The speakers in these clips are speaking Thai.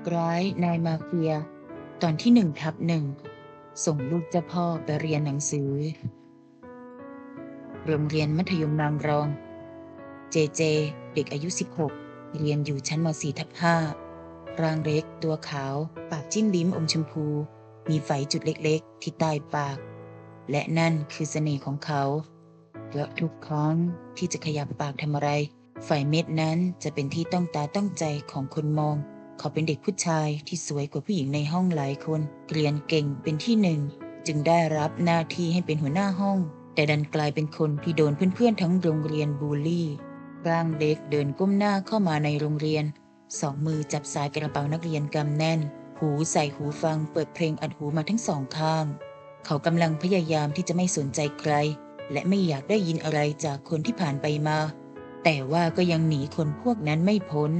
รักร้ายนายมาเฟีย ตอนที่หนึ่งทับหนึ่งส่งลูกเจ้าพ่อไปเรียนหนังสือ โรงเรียนมัธยมนางรอง เจเจ เด็กอายุ 16 เรียนอยู่ชั้นม .4 ทับ5ร่างเล็ก ตัวขาว ปากจิ้มลิ้มอมชมพู มีไฝจุดเล็กๆ ที่ใต้ปาก และนั่นคือเสน่ห์ของเขาเพราะทุกครั้งที่จะขยับปากทำอะไรไฟเม็ดนั้นจะเป็นที่ต้องตาต้องใจของคนมอง เขาเป็นเด็กผู้ชายที่สวยกว่าผู้หญิงในห้องหลายคนเรียนเก่งเป็นที่หนึ่ง จึงได้รับหน้าที่ให้เป็นหัวหน้าห้อง แต่ดันกลายเป็นคนที่โดนเพื่อนๆทั้งโรงเรียนบูลลี่ ร่างเล็กเดินก้มหน้าเข้ามาในโรงเรียน สองมือจับสายกระเป๋านักเรียนกำแน่น หูใส่หูฟังเปิดเพลงอัดหูมาทั้งสองข้าง เขากำลังพยายามที่จะไม่สนใจใคร และไม่อยากได้ยินอะไรจากคนที่ผ่านไปมา แต่ว่าก็ยังหนีคนพวกนั้นไม่พ้น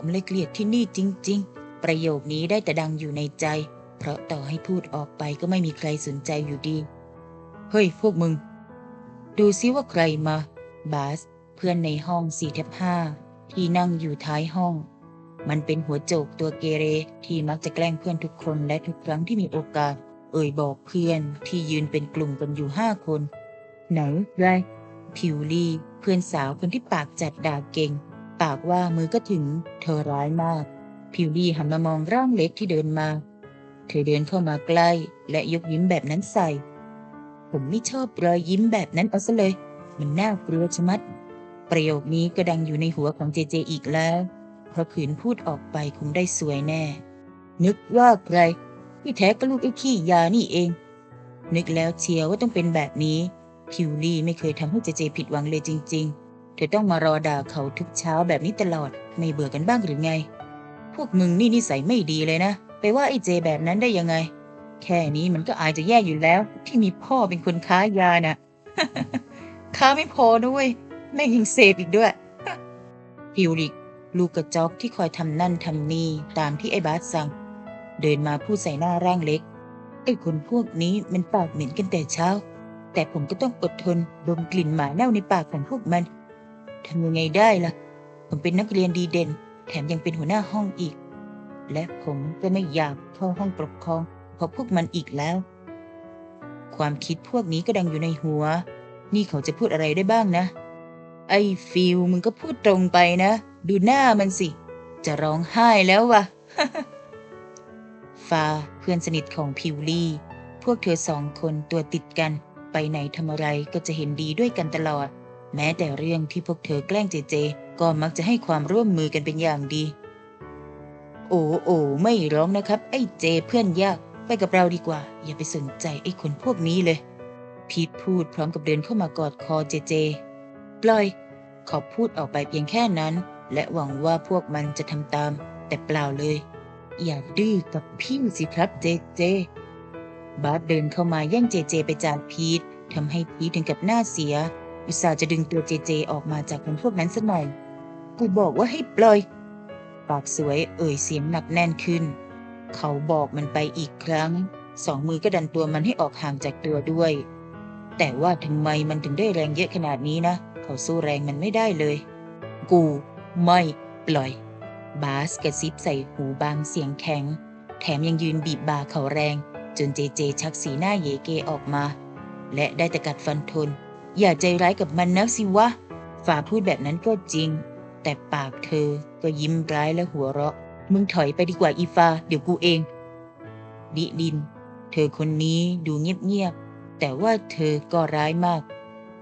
ผมเลยเกลียดที่นี่จริง ๆ ประโยคนี้ได้แต่ดังอยู่ในใจ เพราะต่อให้พูดออกไปก็ไม่มีใครสนใจอยู่ดี เฮ้ย พวกมึง ดูซิว่าใครมา บาส เพื่อนในห้องสี่ทับห้าที่นั่งอยู่ท้ายห้อง มันเป็นหัวโจกตัวเกเรที่มักจะแกล้งเพื่อนทุกคนและทุกครั้งที่มีโอกาส เอ่ยบอกเพื่อนที่ยืนเป็นกลุ่มกันอยู่ห้าคน ไหนไรพิวลี่เพื่อนสาวคนที่ปากจัดด่าเก่ง ปากว่ามือก็ถึง เธอร้ายมาก พิวลี่หันมามองร่างเล็กที่เดินมา เธอเดินเข้ามาใกล้ และยกยิ้มแบบนั้นใส่ ผมไม่ชอบรอยยิ้มแบบนั้นเอาซะเลย มันน่ากลัวชะมัด ประโยคนี้ก็ดังอยู่ในหัวของเจเจอีกแล้ว เพราะขืนพูดออกไปคงได้สวยแน่ นึกว่าใครที่แท้ก็ลูกไอ้ขี้ยานี่เอง นึกแล้วเชียวว่าต้องเป็นแบบนี้พิวลี่ไม่เคยทำให้เจเจผิดหวังเลยจริง ๆ เธอต้องมารอด่าเขาทุกเช้าแบบนี้ตลอด ไม่เบื่อกันบ้างหรือไง พวกมึงนี่นิสัยไม่ดีเลยนะ ไปว่าไอ้เจแบบนั้นได้ยังไง แค่นี้มันก็อายจะแย่อยู่แล้ว ที่มีพ่อเป็นคนค้ายาน่ะค้าไม่พอด้วย แม่งยังเสพอีกด้วยพิวลิก ลูกกระจอกที่คอยทำนั่นทำนี่ตามที่ไอ้บาสสั่ง เดินมาพูดใส่หน้าร่างเล็กไอ้คนพวกนี้มันปากเหม็นกันแต่เช้า แต่ผมก็ต้องอดทนดมกลิ่นหมาเน่าในปากของพวกมัน ทำยังไงได้ล่ะ ผมเป็นนักเรียนดีเด่น แถมยังเป็นหัวหน้าห้องอีก และผมก็ไม่อยากเข้าห้องปกครองเพราะพวกมันอีกแล้ว ความคิดพวกนี้ก็ดังอยู่ในหัว นี่เขาจะพูดอะไรได้บ้างนะ ไอ้ฟิลมึงก็พูดตรงไปนะ ดูหน้ามันสิ จะร้องไห้แล้ววะฟาเพื่อนสนิทของพิวลี่ พวกเธอสองคนตัวติดกัน ไปไหนทำอะไรก็จะเห็นดีด้วยกันตลอด แม้แต่เรื่องที่พวกเธอแกล้งเจเจ ก็มักจะให้ความร่วมมือกันเป็นอย่างดี โอ้โอ้ไม่ร้องนะครับ ไอ้เจเพื่อนยาก ไปกับเราดีกว่า อย่าไปสนใจไอ้คนพวกนี้เลย พีทพูดพร้อมกับเดินเข้ามากอดคอเจเจ ปล่อยขาพูดออกไปเพียงแค่นั้น และหวังว่าพวกมันจะทำตาม แต่เปล่าเลย อย่าดื้อกับพี่สิครับเจเจ บาสเดินเข้ามาแย่งเจเจไปจากพีททำให้พีทถึงกับหน้าเสีย อุตส่าห์จะดึงตัวเจเจออกมาจากคนพวกนั้นสักหน่อย กูบอกว่าให้ปล่อย ปากสวยเอ่ยเสียงหนักแน่นขึ้น เขาบอกมันไปอีกครั้ง สองมือก็ดันตัวมันให้ออกห่างจากตัวด้วย แต่ว่าทำไมมันถึงได้แรงเยอะขนาดนี้นะ เขาสู้แรงมันไม่ได้เลย กูไม่ปล่อย บาสกระซิบใส่หูบางเสียงแข็ง แถมยังยืนบีบบ่าเขาแรง จนเจเจชักสีหน้าเยเกออกมา และได้แต่กัดฟันทน อย่าใจร้ายกับมันนักสิวะ ฝ่าพูดแบบนั้นก็จริง แต่ปากเธอก็ยิ้มร้ายและหัวเราะ มึงถอยไปดีกว่าอีฟา เดี๋ยวกูเอง ดิดิน เธอคนนี้ดูเงียบๆ แต่ว่าเธอก็ร้ายมาก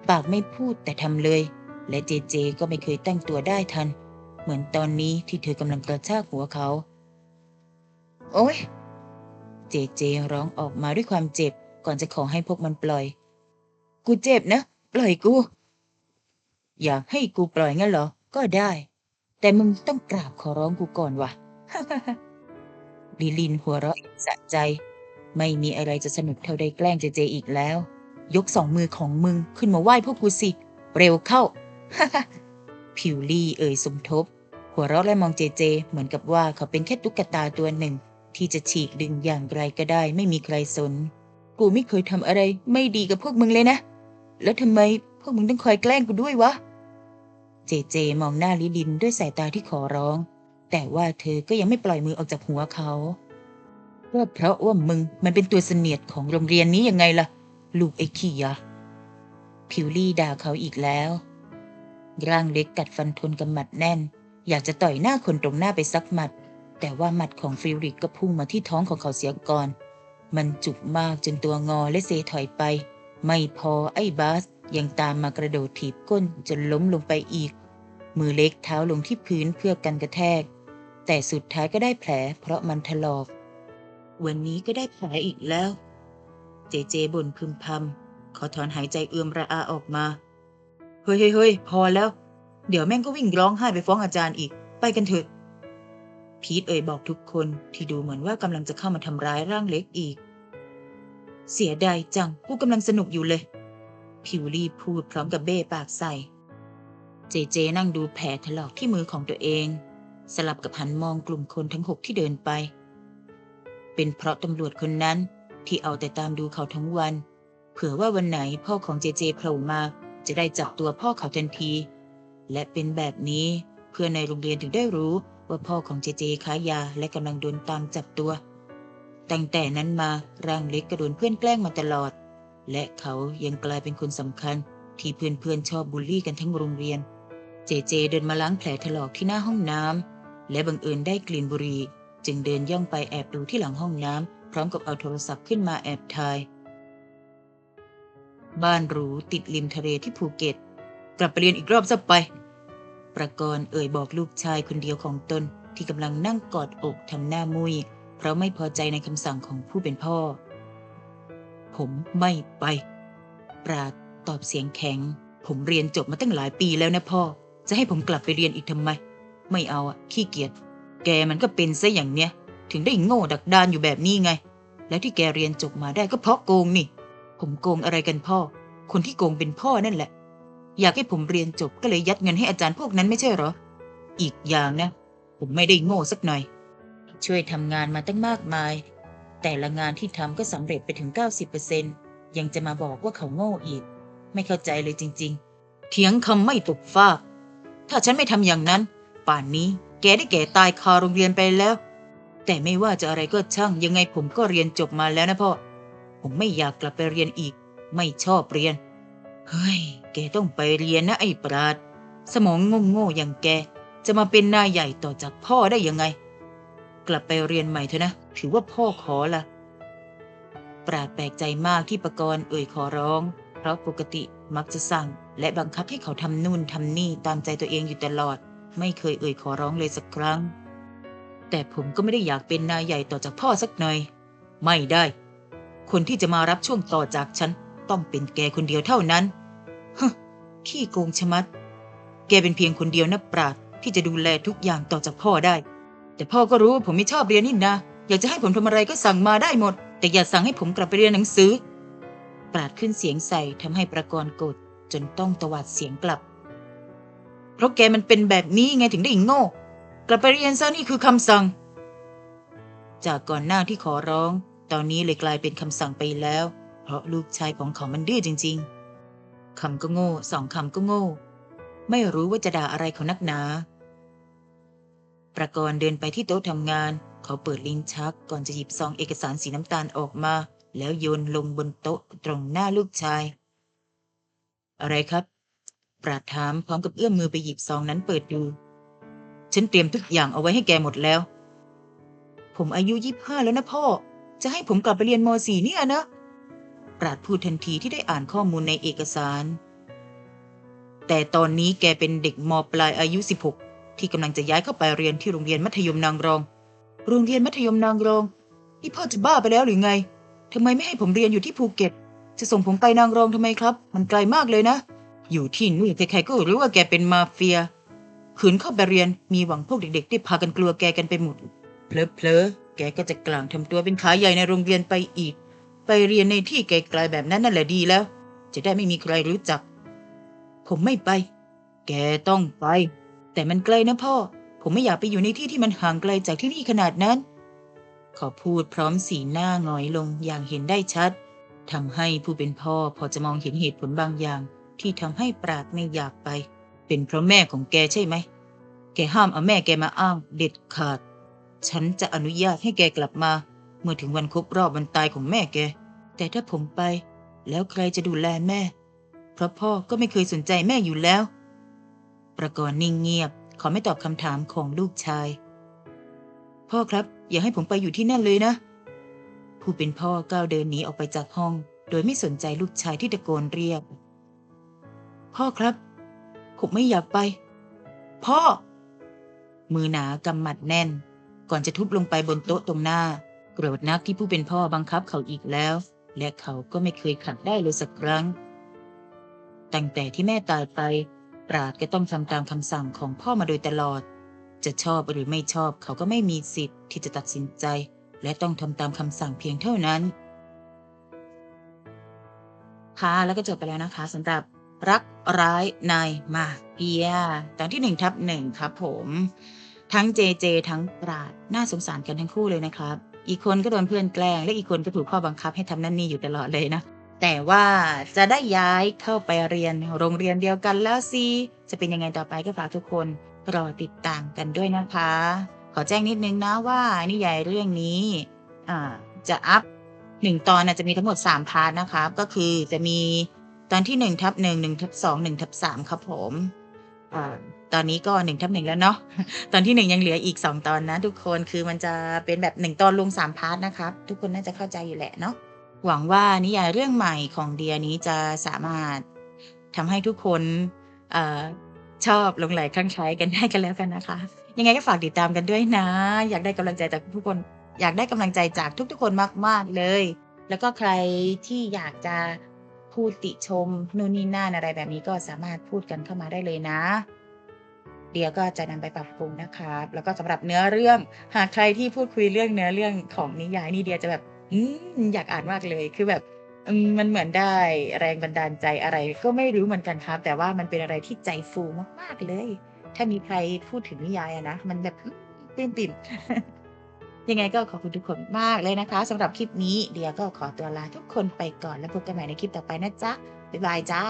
ปากไม่พูดแต่ทำเลย และเจเจก็ไม่เคยตั้งตัวได้ทัน เหมือนตอนนี้ที่เธอกำลังกระชากหัวเขา โอ๊ย เจเจร้องออกมาด้วยความเจ็บก่อนจะขอให้พวกมันปล่อย กูเจ็บนะ ปล่อยกู อยากให้กูปล่อยงั้นเหรอ ก็ได้ แต่มึงต้องกราบขอร้องกูก่อนวะลิลินหัวเราะสะใจ ไม่มีอะไรจะสนุกเท่าได้แกล้งเจเจอีกแล้ว ยกสองมือของมึงขึ้นมาไหว้พวกกูสิ เร็วเข้าพิวลี่เอ่ยสมทบ หัวเราะและมองเจเจ เหมือนกับว่าเขาเป็นแค่ตุ๊กตาตัวหนึ่ง ที่จะฉีกดึงอย่างไรก็ได้ไม่มีใครสน กูไม่เคยทำอะไร ไม่ดีกับพวกมึงเลยนะ แล้วทำไมพวกมึงต้องคอยแกล้งกูด้วยวะ เจเจมองหน้าลิลินด้วยสายตาที่ขอร้อง แต่ว่าเธอก็ยังไม่ปล่อยมือออกจากหัวเขาก็เพราะว่ามึงมันเป็นตัวเสนียดของโรงเรียนนี้ยังไงล่ะ ลูกไอ้ขี้ยะพิวลี่ด่าเขาอีกแล้วร่างเล็กกัดฟันทนกับหมัดแน่น อยากจะต่อยหน้าคนตรงหน้าไปสักหมัด แต่ว่าหมัดของฟิริกก็พุ่งมาที่ท้องของเขาเสียก่อน มันจุกมากจนตัวงอและเซถอยไป ไม่พอไอ้บาสยังตามมากระโดดถีบก้นจนล้มลงไปอีก มือเล็กเท้าลงที่พื้นเพื่อกันกระแทก แต่สุดท้ายก็ได้แผลเพราะมันถลอก วันนี้ก็ได้แผลอีกแล้ว เจเจบ่นพึมพำขอถอนหายใจเอือมระอาออกมา เฮ้ยเฮ้ยเฮ้ยพอแล้ว เดี๋ยวแม่งก็วิ่งร้องไห้ไปฟ้องอาจารย์อีก ไปกันเถอะ พีทเอ่ยบอกทุกคนที่ดูเหมือนว่ากำลังจะเข้ามาทำร้ายร่างเล็กอีก เสียดายจัง กูกำลังสนุกอยู่เลย พิวลี่พูดพร้อมกับเบ้ปากใส่ เจเจนั่งดูแผลถลอกที่มือของตัวเอง สลับกับหันมองกลุ่มคนทั้งหกที่เดินไป เป็นเพราะตำรวจคนนั้นที่เอาแต่ตามดูเขาทั้งวัน เผื่อว่าวันไหนพ่อของเจเจโผล่มา จะได้จับตัวพ่อเขาทันที และเป็นแบบนี้เพื่อนในโรงเรียนถึงได้รู้ว่าพ่อของเจเจค้ายาและกำลังโดนตามจับตัว ตั้งแต่นั้นมาร่างเล็กก็โดนเพื่อนแกล้งมาตลอด และเขายังกลายเป็นคนสำคัญ ที่เพื่อนๆชอบบูลลี่กันทั้งโรงเรียน เจเจเดินมาล้างแผลถลอกที่หน้าห้องน้ำและบังเอิญได้กลิ่นบุหรี่จึงเดินย่องไปแอบดูที่หลังห้องน้ำพร้อมกับเอาโทรศัพท์ขึ้นมาแอบถ่าย บ้านหรูติดริมทะเลที่ภูเก็ต กลับไปเรียนอีกรอบสักไป ประกรณ์เอ่ยบอกลูกชายคนเดียวของตนที่กำลังนั่งกอดอกทำหน้ามุย เพราะไม่พอใจในคำสั่งของผู้เป็นพ่อ ผมไม่ไป ปราดตอบเสียงแข็ง ผมเรียนจบมาตั้งหลายปีแล้วนะพ่อ จะให้ผมกลับไปเรียนอีกทำไม ไม่เอาอะขี้เกียจ แกมันก็เป็นซะอย่างเนี้ย ถึงได้โง่ดักดานอยู่แบบนี้ไง แล้วที่แกเรียนจบมาได้ก็เพราะโกงนี่ ผมโกงอะไรกันพ่อ คนที่โกงเป็นพ่อนั่นแหละ อยากให้ผมเรียนจบก็เลยยัดเงินให้อาจารย์พวกนั้นไม่ใช่หรอ อีกอย่างนะ ผมไม่ได้โง่สักหน่อย ช่วยทำงานมาตั้งมากมาย แต่ละงานที่ทำก็สำเร็จไปถึง 90%ยังจะมาบอกว่าเขาโง่อีก ไม่เข้าใจเลยจริง ๆ เถียงคำไม่ตกฟากถ้าฉันไม่ทำอย่างนั้น ป่านนี้แกได้แก่ตายคาโรงเรียนไปแล้ว แต่ไม่ว่าจะอะไรก็ช่าง ยังไงผมก็เรียนจบมาแล้วนะพ่อ ผมไม่อยากกลับไปเรียนอีก ไม่ชอบเรียน เฮ้ย แกต้องไปเรียนนะไอ้ปราด สมองโง่ๆอย่างแก จะมาเป็นนายใหญ่ต่อจากพ่อได้ยังไง กลับไปเรียนใหม่เถอะนะ ถือว่าพ่อขอละปราแปลกใจมากที่ปรกรณ์เอ่ยขอร้อง เพราะปกติมักจะสั่ง และบังคับให้เขาทำนู่นทำนี่ตามใจตัวเองอยู่ตลอด ไม่เคยเอ่ยขอร้องเลยสักครั้ง แต่ผมก็ไม่ได้อยากเป็นนายใหญ่ต่อจากพ่อสักหน่อย ไม่ได้ คนที่จะมารับช่วงต่อจากฉัน ต้องเป็นแกคนเดียวเท่านั้นฮึขี้โกงชะมัด แกเป็นเพียงคนเดียวนะปราดที่จะดูแลทุกอย่างต่อจากพ่อได้ แต่พ่อก็รู้ว่าผมไม่ชอบเรียนนี่นะ อยากจะให้ผมทำอะไรก็สั่งมาได้หมด แต่อย่าสั่งให้ผมกลับไปเรียนหนังสือ ปราดขึ้นเสียงใส่ทำให้ประกรณ์โกรธจนต้องตวาดเสียงกลับ เพราะแกมันเป็นแบบนี้ไงถึงได้โง่ กลับไปเรียนซะนี่คือคำสั่ง จากก่อนหน้าที่ขอร้อง ตอนนี้เลยกลายเป็นคำสั่งไปแล้ว เพราะลูกชายของเขามันดื้อจริง ๆคำก็โง่สองคำก็โง่ ไม่รู้ว่าจะด่าอะไรเขานักหนา ประกรณ์เดินไปที่โต๊ะทำงาน เขาเปิดลิ้นชักก่อนจะหยิบซองเอกสารสีน้ำตาลออกมา แล้วโยนลงบนโต๊ะตรงหน้าลูกชาย อะไรครับ ปราดถามพร้อมกับเอื้อมมือไปหยิบซองนั้นเปิดดู ฉันเตรียมทุกอย่างเอาไว้ให้แกหมดแล้ว ผมอายุยี่ห้าแล้วนะพ่อ จะให้ผมกลับไปเรียนม .4 เนี่ยนะ ปราดพูดทันทีที่ได้อ่านข้อมูลในเอกสาร แต่ตอนนี้แกเป็นเด็กมปลายอายุ16 ที่กำลังจะย้ายเข้าไปเรียนที่โรงเรียนมัธยมนางรอง โรงเรียนมัธยมนางรอง นี่พ่อจะบ้าไปแล้วหรือไงทำไมไม่ให้ผมเรียนอยู่ที่ภูเก็ต จะส่งผมไปนางรองทำไมครับ มันไกลมากเลยนะ อยู่ที่นี่ใครๆก็รู้ว่าแกเป็นมาเฟีย ขืนเข้าไปเรียนมีหวังพวกเด็กๆได้พากันกลัวแกกันไปหมดเพลอๆแกก็จะกลางทำตัวเป็นขาใหญ่ในโรงเรียนไปอีก ไปเรียนในที่ไกลๆแบบนั้นนั่นแหละดีแล้ว จะได้ไม่มีใครรู้จัก ผมไม่ไป แกต้องไป แต่มันไกลนะพ่อ ผมไม่อยากไปอยู่ในที่ที่มันห่างไกลจากที่นี่ขนาดนั้นขอพูดพร้อมสีหน้าหงอยลงอย่างเห็นได้ชัดทำให้ผู้เป็นพ่อพอจะมองเห็นเหตุผลบางอย่าง ที่ทำให้ปราดไม่อยากไป เป็นเพราะแม่ของแกใช่ไหม แกห้ามเอาแม่แกมาอ้างเด็ดขาด ฉันจะอนุญาตให้แกกลับมา เมื่อถึงวันครบรอบวันตายของแม่แก แต่ถ้าผมไป แล้วใครจะดูแลแม่ เพราะพ่อก็ไม่เคยสนใจแม่อยู่แล้ว ประกรณ์นิ่งเงียบ ขอไม่ตอบคำถามของลูกชาย พ่อครับ อย่าให้ผมไปอยู่ที่นั่นเลยนะ ผู้เป็นพ่อก้าวเดินหนีออกไปจากห้อง โดยไม่สนใจลูกชายที่ตะโกนเรียก พ่อครับ ผมไม่อยากไป พ่อ มือหนากำหมัดแน่น ก่อนจะทุบลงไปบนโต๊ะตรงหน้าโกรธนักที่ผู้เป็นพ่อบังคับเขาอีกแล้ว และเขาก็ไม่เคยขัดได้เลยสักครั้ง ตั้งแต่ที่แม่ตายไป ปราดก็ต้องทำตามคำสั่งของพ่อมาโดยตลอด จะชอบหรือไม่ชอบเขาก็ไม่มีสิทธิ์ที่จะตัดสินใจ และต้องทำตามคำสั่งเพียงเท่านั้น ค่ะ แล้วก็จบไปแล้วนะคะสำหรับรักร้ายนายมาเฟียตอนที่หนึ่งทับหนึ่งครับผมทั้งเจเจทั้งปราดน่าสงสารกันทั้งคู่เลยนะครับ อีกคนก็โดนเพื่อนแกล้ง และอีกคนก็ถูกพ่อบังคับให้ทำนั่นนี่อยู่ตลอดเลยนะ แต่ว่าจะได้ย้ายเข้าไปเรียนโรงเรียนเดียวกันแล้วสิจะเป็นยังไงต่อไปก็ฝากทุกคนรอติดตามกันด้วยนะคะ ขอแจ้งนิดนึงนะว่านิยายเรื่องนี้จะอัพหนึ่งตอนนะจะมีทั้งหมดสามพาร์ทนะครับก็คือจะมีตอนที่หนึ่งทับหนึ่งหนึ่งทับสองหนึ่งทับสามครับผมอตอนนี้ก็หนึ่งทับหนึ่งแล้วเนาะตอนที่หนึ่งยังเหลืออีกสองตอนนะ ทุกคนคือมันจะเป็นแบบหนึ่งตอนลงสามพาร์ทนะครับ ทุกคนน่าจะเข้าใจอยู่แหละเนาะ หวังว่านิยายเรื่องใหม่ของเดียนี้จะสามารถทำให้ทุกคนอชอบลงไหลคลั่งไคล้กันได้กันแล้วกันนะคะ ยังไงก็ฝากติดตามกันด้วยนะ อยากได้กำลังใจจากทุกคน อยากได้กำลังใจจากทุกๆคนมาก ๆ เลย แล้วก็ใครที่อยากจะพูดติชมนู่นนี่นั่นอะไรแบบนี้ก็สามารถพูดกันเข้ามาได้เลยนะเดียก็จะนำไปปรับปรุงนะครับ แล้วก็สำหรับเนื้อเรื่อง หากใครที่พูดคุยเรื่องเนื้อเรื่องของนิยายนี่เดียจะแบบ อืมอยากอ่านมากเลยคือแบบอืมมันเหมือนได้แรงบันดาลใจอะไร ก็ไม่รู้เหมือนกันครับ แต่ว่ามันเป็นอะไรที่ใจฟูมากๆเลย ถ้ามีใครพูดถึงนิยายอะนะ มันแบบปลื้มปิ่มยังไงก็ขอบคุณทุกคนมากเลยนะคะสำหรับคลิปนี้เดียก็ขอตัวลาทุกคนไปก่อนแล้วพบกันใหม่ในคลิปต่อไปนะจ๊ะบ๊ายบายจ้า